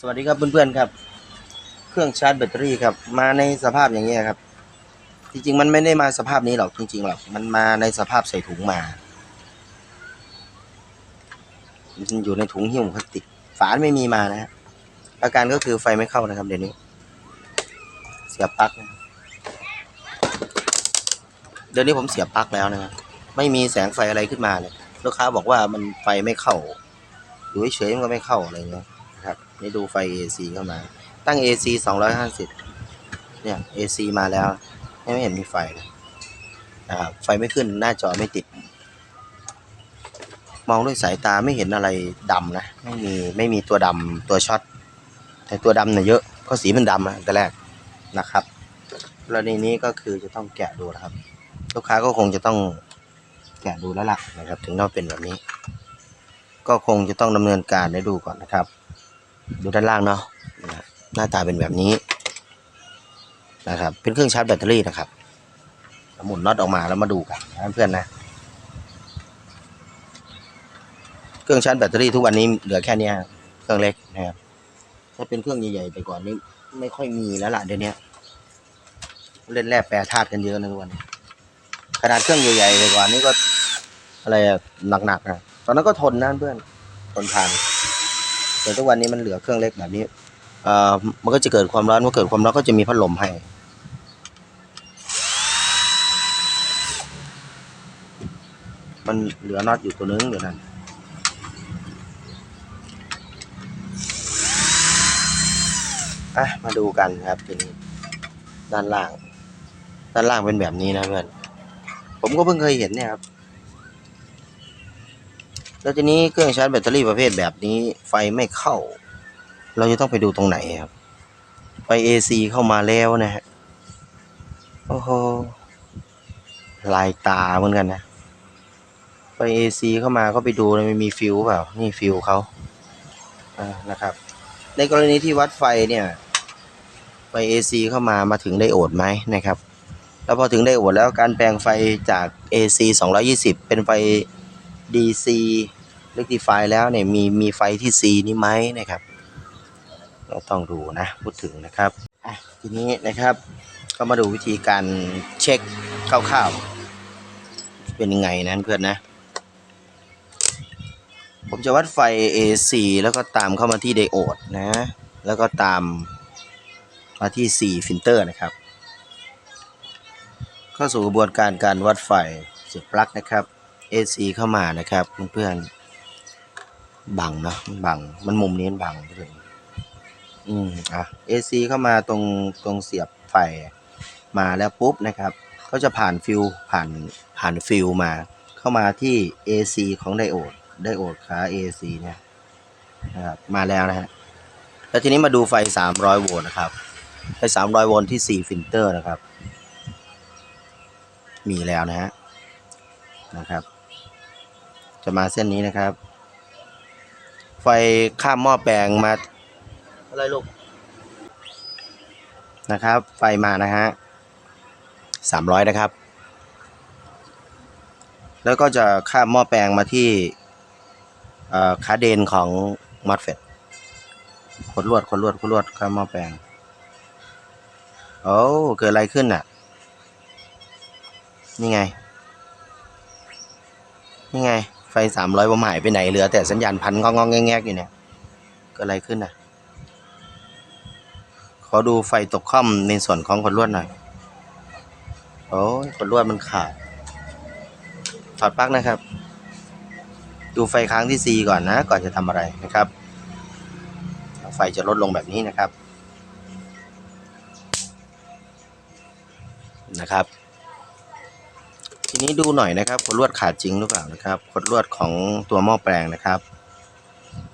สวัสดีครับเพื่อนๆครับ เครื่องชาร์จแบตเตอรี่ครับ มาในสภาพอย่างนี้ยครับ จริงๆมันไม่ได้มาสภาพนี้หรอกจริงๆหรอกมันมาในสภาพใส่ถุงมามันอยู่ในถุงหิ้วพลาสติกฝาไม่มีมานะฮะอาการก็คือไฟไม่เข้านะครับเดี๋ยวนี้ เสียบปลั๊กนะเดี๋ยวนี้ผมเสียบปลั๊กแล้วนะครับไม่มีแสงไฟอะไรขึ้นมาเลยลูกค้าบอกว่ามันไฟไม่เข้าอยู่เฉยๆมันก็ไม่เข้าอะไรเงี้ย นี่ดูไฟ AC เข้ามา ตั้ง AC 250 เนี่ย AC มาแล้วไม่เห็นมีไฟเลยนะครับไฟไม่ขึ้นหน้าจอไม่ติด มองด้วยสายตาไม่เห็นอะไรดำนะไม่มีไม่มีตัวดำตัวช็อตแต่ตัวดำเนี่ยเยอะก็สีมันดำอะแต่แรกนะครับกรณีนี้ก็คือจะต้องแกะดูนะครับ ลูกค้าก็คงจะต้องแกะดูแล้วล่ะนะครับ ถึงเราเป็นแบบนี้ ก็คงจะต้องดำเนินการให้ดูก่อนนะครับ ดูด้านล่างเนาะหน้าตาเป็นแบบนี้นะครับ เป็นเครื่องชาร์จแบตเตอรี่นะครับหมุนน็อตออกมาแล้วมาดูกันนะเพื่อนนะ เครื่องชาร์จแบตเตอรี่ทุกวันนี้เหลือแค่นี้เครื่องเล็กนะครับถ้าเป็นเครื่องใหญ่ๆไปก่อนนี้ไม่ค่อยมีแล้วล่ะเดี๋ยวนี้เล่นแร่แปรธาตุกันเยอะนะทุกวันนี้ขนาดเครื่องใหญ่ๆไปก่อนนี้ก็อะไรอะหนักๆนะตอนนั้นก็ทนนะเพื่อนทนทาน แต่ทุกวันนี้มันเหลือเครื่องเล็กแบบนี้เอ่อมันก็จะเกิดความร้อนเมื่อเกิดความร้อนก็จะมีพัดลมให้มันเหลือน็อตอยู่ตัวนึงเดี๋ยวนั้นอะมาดูกันครับทีนี้ด้านล่าง ด้านล่างเป็นแบบนี้นะเพื่อน ผมก็เพิ่งเคยเห็นเนี่ยครับ แล้วทีนี้เครื่องชาร์จแบตเตอรี่ประเภทแบบนี้ไฟไม่เข้า เราจะต้องไปดูตรงไหนครับ ไป AC เข้ามาแล้วนะฮะ โอ้โห ลายตาเหมือนกันนะ ไป AC เข้ามาก็ไปดูเลยมันมีฟิวเปล่า นี่ฟิวเขาอ่านะครับ ในกรณีที่วัดไฟเนี่ย ไป AC เข้ามามาถึงไดโอดไหมนะครับแล้วพอถึงไดโอดแล้วการแปลงไฟจาก AC 220 เป็นไฟ DC rectify แล้วเนี่ยมีมีไฟที่ C นี่ไหมนะครับเราต้องดูนะพูดถึงนะครับอะทีนี้นะครับก็มาดูวิธีการเช็คคร่าวๆเป็นยังไงนั้นเพื่อนนะ ผมจะวัดไฟ AC แล้วก็ตามเข้ามาที่ไดโอดนะ แล้วก็ตามมาที่ C ฟิลเตอร์นะครับ เข้าสู่กระบวนการการวัดไฟเสียบปลั๊กนะครับ AC เข้ามานะครับเพื่อนๆ บังนะมันบัง มันมุมนี้มันบังเพื่อนอืมอะ AC เข้ามาตรงตรงเสียบไฟมาแล้วปุ๊บนะครับ ก็จะผ่านฟิวผ่านผ่านฟิวมา เข้ามาที่ AC ของไดโอดไดโอดขา AC เนี่ยนะครับมาแล้วนะฮะแล้วทีนี้มาดูไฟ 300 โวลต์นะครับไฟ 300 โวลต์ที่ 4 ฟิลเตอร์นะครับ มีแล้วนะฮะนะครับ จะมาเส้นนี้นะครับ ไฟข้ามหม้อแปลงมาอะไรลูกนะครับ ไฟมานะฮะสามร้อยนะครับ แล้วก็จะข้ามหม้อแปลงมาที่เอ่อคาเดนของมอสเฟตขดลวดขดลวดขดลวดข้ามหม้อแปลงโอ้เกิดอะไรขึ้นอะ นี่ไง นี่ไงไฟสามร้อยผมหายไปไหนเหลือแต่สัญญาณพันงองงแงกๆอยู่เนี่ยเกิดอะไรขึ้นอะขอดูไฟตกค่อมในส่วนของขดลวดหน่อยโอ้ยขดลวดมันขาดถอดปลั๊กนะครับ ดูไฟค้างที่ C ก่อนนะ ก่อนจะทำอะไรนะครับ ไฟจะลดลงแบบนี้นะครับนะครับ ทีนี้ดูหน่อยนะครับขดลวดขาดจริงหรือเปล่านะครับขดลวดของตัวหม้อแปลงนะครับ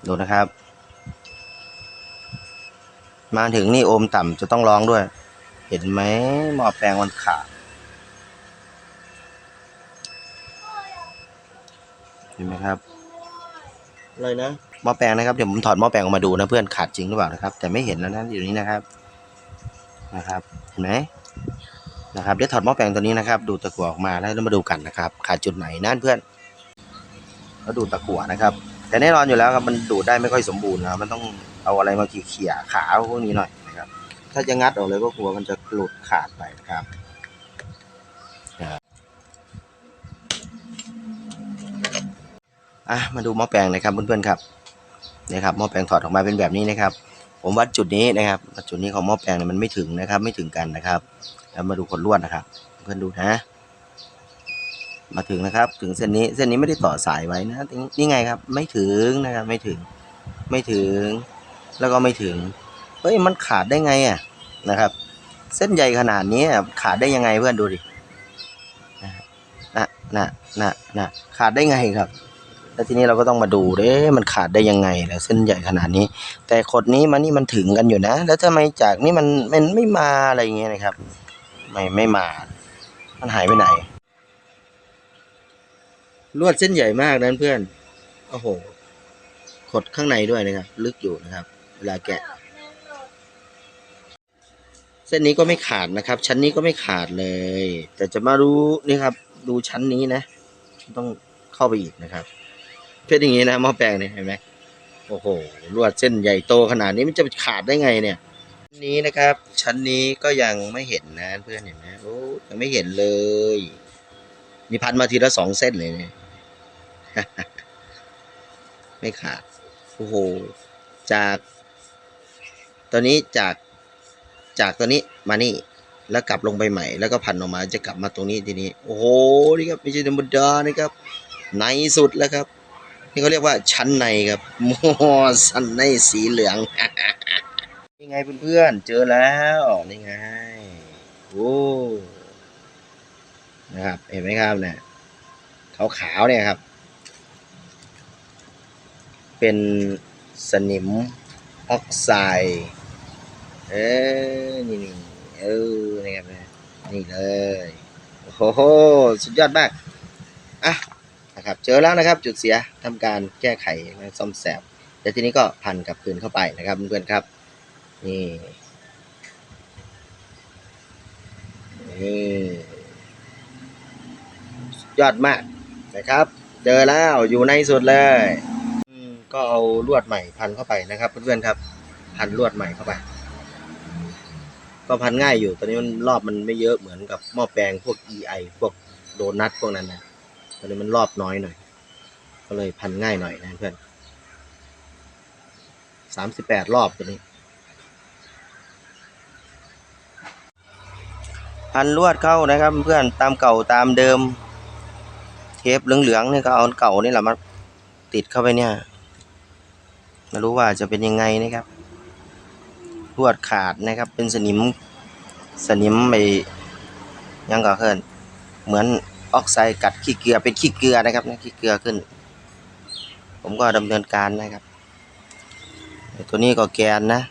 ดูนะครับ มาถึงนี่โอห์มต่ำจะต้องร้องด้วย เห็นไหมหม้อแปลงมันขาดเห็นไหมครับอะไรนะหม้อแปลงนะครับเดี๋ยวผมถอดหม้อแปลงออกมาดูนะเพื่อนขาดจริงหรือเปล่านะครับ แต่ไม่เห็นแล้วนะอยู่นี้นะครับนะครับ เห็นไหม นะครับเดี๋ยวถอดหม้อแปลงตัวนี้นะครับ ดูตะกั่วออกมาแล้วเรามาดูกันนะครับ ขาดจุดไหนนั่นเพื่อนแล้วดูตะกั่วนะครับ แต่แน่นอนอยู่แล้วครับมันดูดได้ไม่ค่อยสมบูรณ์นะมันต้องเอาอะไรมาขี่เขี่ยขาพวกนี้หน่อยนะครับ ถ้าจะงัดออกเลยก็กลัวมันจะหลุดขาดไปนะครับนะครับอะมาดูหม้อแปลงนะครับเพื่อนๆครับนี่ครับหม้อแปลงถอดออกมาเป็นแบบนี้นะครับ ผมวัดจุดนี้นะครับจุดนี้ของหม้อแปลงเนี่ยมันไม่ถึงนะครับ ไม่ถึงกันนะครับ แล้วมาดูขดลวดนะครับ เพื่อนดูนะ มาถึงนะครับ ถึงเส้นนี้เส้นนี้ไม่ได้ต่อสายไว้นะนี่ไงครับ ไม่ถึงนะครับ ไม่ถึง ไม่ถึง แล้วก็ไม่ถึงเฮ้ยมันขาดได้ไงอะนะครับ เส้นใหญ่ขนาดนี้ขาดได้ยังไงเพื่อนดูดินะนะนะนะขาดได้ไงครับ แล้วทีนี้เราก็ต้องมาดูเด้มันขาดได้ยังไงแล้วเส้นใหญ่ขนาดนี้ แต่ขดนี้มันนี่มันถึงกันอยู่นะ แล้วทำไมจากนี่มันมันไม่มาอะไรอย่างเงี้ยนะครับ ไม่ไม่มา มันหายไปไหน ลวดเส้นใหญ่มากนั้นเพื่อนโอ้โหขดข้างในด้วยนะครับ ลึกอยู่นะครับ เวลาแกะ เส้นนี้ก็ไม่ขาดนะครับ ชั้นนี้ก็ไม่ขาดเลย แต่จะมารู้นี่ครับ ดูชั้นนี้นะ ต้องเข้าไปอีกนะครับ เป็นอย่างนี้นะหม้อแปลงเนี่ยเห็นไหมโอ้โหลวดเส้นใหญ่โตขนาดนี้มันจะขาดได้ไงเนี่ยชั้นนี้นะครับ ชั้นนี้ก็ยังไม่เห็นนะเพื่อนเห็นไหมโอ้ยังไม่เห็นเลยนี่พันมาทีละสองเส้นเลยเนี่ยไม่ขาดโอ้โหจากตัวนี้จากจากตัวนี้มานี่แล้วกลับลงไปใหม่ แล้วก็พันออกมาจะกลับมาตรงนี้ทีนี้ โอ้โหนี่ครับไม่ใช่ธรรมดานะครับในสุดแล้วครับ นี่เขาเรียกว่าชั้นในครับโมสันในสีเหลือง นี่ไงเพื่อนๆ เจอแล้วนี่ไงโอ้นะครับ เห็นไหมครับเนี่ยขาวๆเนี่ยครับ เป็นสนิมออกไซด์เออนี่นี่เออนี่ครับนี่ยนี่เลย โอ้โห สุดยอดมาก อะ นะครับ เจอแล้วนะครับจุดเสียทำการแก้ไขซ่อมแซมแล้วทีนี้ก็พันกับคืนเข้าไปนะครับเพื่อนๆครับนี่นี่ยอดมากนะครับ เจอแล้วอยู่ในสุดเลยก็เอาลวดใหม่พันเข้าไปนะครับเพื่อนๆครับ พันลวดใหม่เข้าไปก็พันง่ายอยู่ตอนนี้มันรอบมันไม่เยอะเหมือนกับหม้อแปลงพวก EI พวกโดนัทพวกนั้นนะ ตอนนี้มันรอบน้อยหน่อย ก็เลยพันง่ายหน่อยนะเพื่อนสามสิบแปดรอบตัวนี้ พันลวดเข้านะครับเพื่อนตามเก่าตามเดิม เทปเหลืองๆนี่ก็เอาเก่านี่แหละมาติดเข้าไปเนี่ยไม่รู้ว่าจะเป็นยังไงนะครับลวดขาดนะครับเป็นสนิมสนิมไปยังก็เคินเหมือน ออกไซด์กัดขี้เกลือเป็นขี้เกลือนะครับนะขี้เกลือขึ้น ผมก็ดำเนินการนะครับ ตัวนี้ก็แกนนะ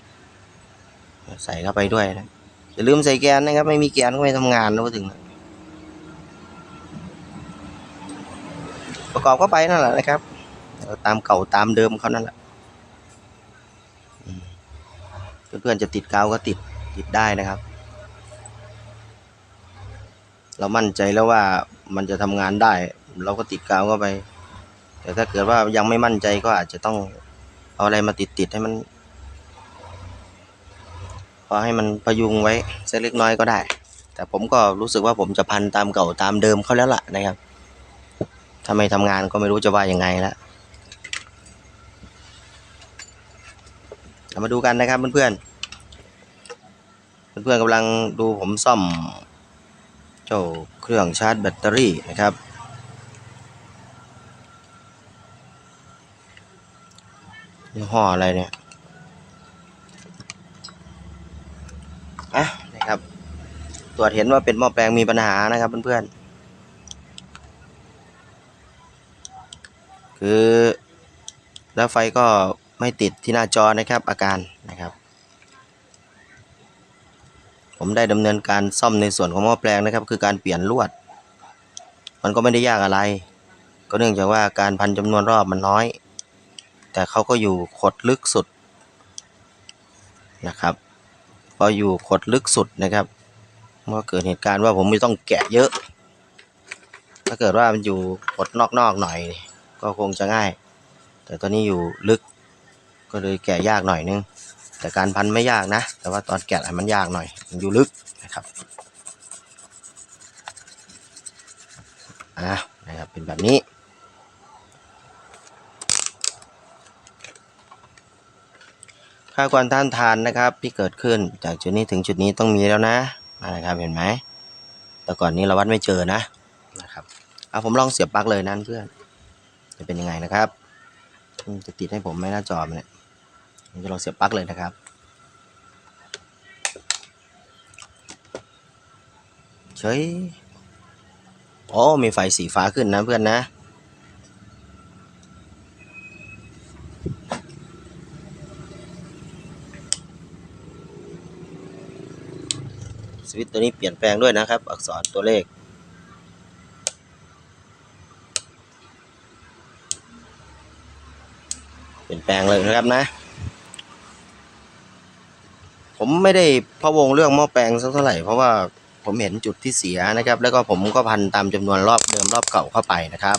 ใส่เข้าไปด้วยนะอย่าลืมใส่แกนนะครับ ไม่มีแกนก็ไม่ทำงานนะพูดถึงนะประกอบเข้าไปนั่นแหละนะครับ ตามเก่าตามเดิมเขานั่นแหละเพื่อนๆจะติดกาวก็ติดติดได้นะครับ เรามั่นใจแล้วว่า มันจะทำงานได้ เราก็ติดกาวเข้าไป แต่ถ้าเกิดว่ายังไม่มั่นใจก็อาจจะต้องเอาอะไรมาติดติดๆให้มันพอให้มันพยุงไว้สักเล็กน้อยก็ได้ แต่ผมก็รู้สึกว่าผมจะพันตามเก่าตามเดิมเขาแล้วล่ะนะครับถ้าไม่ทำงานก็ไม่รู้จะว่ายังไงละเรามาดูกันนะครับเพื่อนๆเพื่อนๆกำลังดูผมซ่อม เจ้าเครื่องชาร์จแบตเตอรี่นะครับ ยี่ห้ออะไรเนี่ย อะนะครับ ตรวจเห็นว่าเป็นหม้อแปลงมีปัญหานะครับเพื่อนๆ คือแล้วไฟก็ไม่ติดที่หน้าจอนะครับอาการนะครับ ผมได้ดำเนินการซ่อมในส่วนของหม้อแปลงนะครับ คือการเปลี่ยนลวด มันก็ไม่ได้ยากอะไร ก็เนื่องจากว่าการพันจำนวนรอบมันน้อย แต่เขาก็อยู่ขดลึกสุดนะครับพออยู่ขดลึกสุดนะครับเมื่อเกิดเหตุการณ์ว่าผมไม่ต้องแกะเยอะ ถ้าเกิดว่ามันอยู่ขดนอกๆหน่อย ก็คงจะง่าย แต่ตอนนี้อยู่ลึกก็เลยแกะยากหน่อยนึงแต่การพันไม่ยากนะ แต่ว่าตอนแกะมันยากหน่อย อยู่ลึกนะครับอะนะครับเป็นแบบนี้ ค่าความต้านทานนะครับที่เกิดขึ้นจากจุดนี้ถึงจุดนี้ต้องมีแล้วนะนะครับเห็นไหมแต่ก่อนนี้เราวัดไม่เจอนะนะครับเอาผมลองเสียบปลั๊กเลยนั่นเพื่อนจะเป็นยังไงนะครับจะติดให้ผมไหมหน้าจอมเนี่ยผมจะลองเสียบปลั๊กเลยนะครับ เฉยโอ้มีไฟสีฟ้าขึ้นนะเพื่อนนะ สวิตตัวนี้เปลี่ยนแปลงด้วยนะครับ อักษรตัวเลขเปลี่ยนแปลงเลยนะครับนะ ผมไม่ได้พะวงเรื่องหม้อแปลงสักเท่าไหร่เพราะว่า ผมเห็นจุดที่เสียนะครับ แล้วก็ผมก็พันตามจำนวนรอบเดิมรอบเก่าเข้าไปนะครับ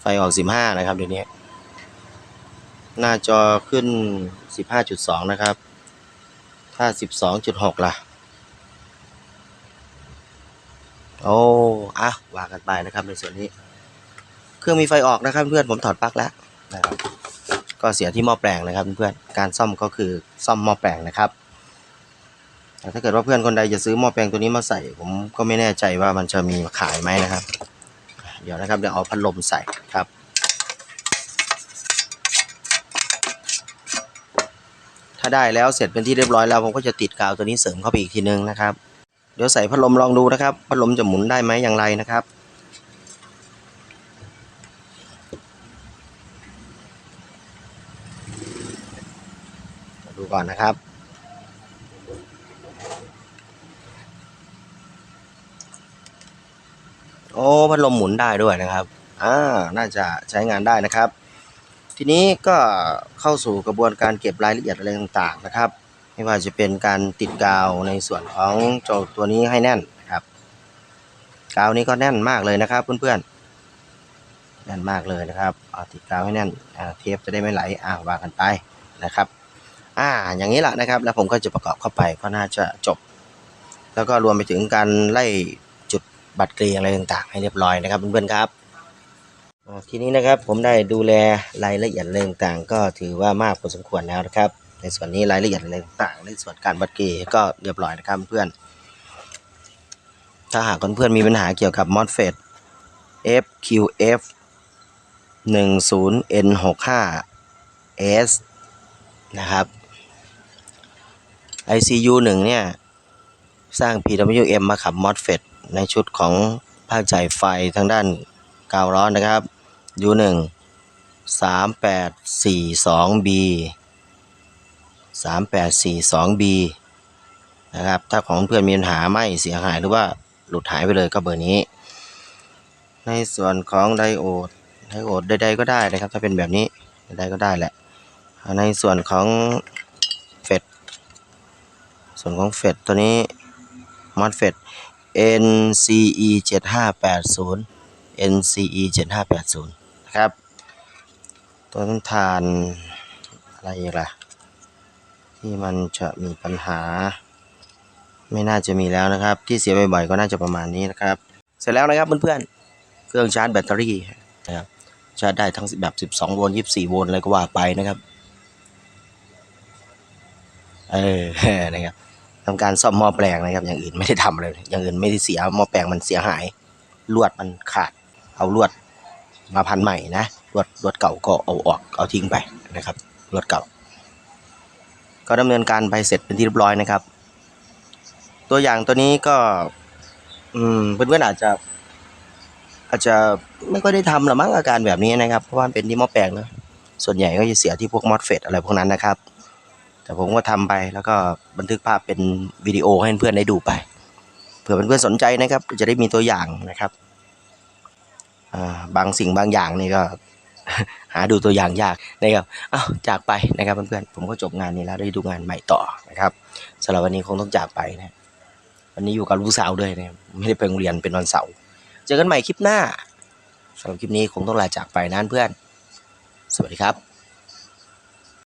ไฟออก 15 นะครับเดี๋ยวนี้ หน้าจอขึ้น 15.2 นะครับ ถ้า 12.6 ล่ะ โอ้อะว่ากันไปนะครับในส่วนนี้ เครื่องมีไฟออกนะครับเพื่อนผมถอดปลั๊กแล้วนะครับ ก็เสียที่หม้อแปลงนะครับเพื่อนการซ่อมก็คือซ่อมหม้อแปลงนะครับถ้าเกิดว่าเพื่อนคนใดจะซื้อหม้อแปลงตัวนี้มาใส่ ผมก็ไม่แน่ใจว่ามันจะมีขายไหมนะครับ เดี๋ยวนะครับเดี๋ยวเอาพัดลมใส่ครับถ้าได้แล้วเสร็จเป็นที่เรียบร้อยแล้วผมก็จะติดกาวตัวนี้เสริมเข้าไปอีกทีนึงนะครับ เดี๋ยวใส่พัดลมลองดูนะครับ พัดลมจะหมุนได้ไหมอย่างไรนะครับ ก่อนนะครับ โอ้พัดลมหมุนได้ด้วยนะครับอ่าน่าจะใช้งานได้นะครับ ทีนี้ก็เข้าสู่กระบวนการเก็บรายละเอียดอะไรต่างๆนะครับ ไม่ว่าจะเป็นการติดกาวในส่วนของเจ้าตัวนี้ให้แน่นนะครับ กาวนี้ก็แน่นมากเลยนะครับเพื่อนๆแน่นมากเลยนะครับเอาติดกาวให้แน่นเทปจะได้ไม่ไหลอ่าว่ากันไปนะครับ อ่า อย่างนี้แหละนะครับ แล้วผมก็จะประกอบเข้าไปก็น่าจะจบ แล้วก็รวมไปถึงการไล่จุดบัตรเกลียงอะไรต่างๆ ให้เรียบร้อยนะครับเพื่อนๆครับทีนี้นะครับผมได้ดูแลรายละเอียดอะไรต่างๆ ก็ถือว่ามากพอสมควรแล้วนะครับ ในส่วนนี้รายละเอียดอะไรต่างๆ ในส่วนการบัตรเกลียก็เรียบร้อยนะครับเพื่อน ถ้าหากเพื่อนๆมีปัญหาเกี่ยวกับ MOSFET FQF 10 N65 S นะครับ ICU 1 เนี่ย สร้าง PWM มาขับ MOSFET ในชุดของภาคจ่ายไฟทางด้านกาวร้อนนะครับ U1 3842B 3842B นะครับ ถ้าของเพื่อนมีปัญหาไหม่เสียหายหรือว่าหลุดหายไปเลยก็เบอร์นี้ ในส่วนของไดโอด ไดโอดใดๆก็ได้นะครับ ถ้าเป็นแบบนี้ใดๆก็ได้แหละ ในส่วนของ ส่วนของเฟดตัวนี้มอสเฟด NCE 7580 NCE 7580นะครับ ตัวต้นทานอะไรอีกล่ะ ที่มันจะมีปัญหา ไม่น่าจะมีแล้วนะครับ ที่เสียบ่อยๆก็น่าจะประมาณนี้นะครับ เสร็จแล้วนะครับเพื่อนๆ เครื่องชาร์จแบตเตอรี่นะครับชาร์จได้ทั้งแบบ 12 โวลต์ 24 โวลต์อะไรก็ว่าไปนะครับ เออนะครับ ทำการซ่อมหม้อแปลงนะครับ อย่างอื่นไม่ได้ทำเลย อย่างอื่นไม่ได้เสียหม้อแปลงมันเสียหาย ลวดมันขาด เอาลวดมาพันใหม่นะ ลวดลวดเก่าก็เอาออก เอาทิ้งไปนะครับ ลวดเก่า ก็ดำเนินการไปเสร็จเป็นที่เรียบร้อยนะครับ ตัวอย่างตัวนี้ก็ อืมเพื่อนๆอาจจะอาจจะไม่ค่อยได้ทำหรอมั้งอาการแบบนี้นะครับ เพราะว่าเป็นที่หม้อแปลงนะส่วนใหญ่ก็จะเสียที่พวกมอสเฟตอะไรพวกนั้นนะครับ แต่ผมก็ทำไปแล้วก็บันทึกภาพเป็นวิดีโอให้เพื่อนได้ดูไป เผื่อเพื่อนๆสนใจนะครับ จะได้มีตัวอย่างนะครับบางสิ่งบางอย่างนี่ก็ หาดูตัวอย่างยากนะครับอ้าวจากไปนะครับเพื่อนๆผมก็จบงานนี้แล้วได้ดูงานใหม่ต่อนะครับสำหรับวันนี้คงต้องจากไปนะวันนี้อยู่กับลูกสาวด้วยนะไม่ได้ไปโรงเรียนเป็นวันเสาร์เจอกันใหม่คลิปหน้าสำหรับคลิปนี้คงต้องลาจากไปนะเพื่อน สวัสดีครับ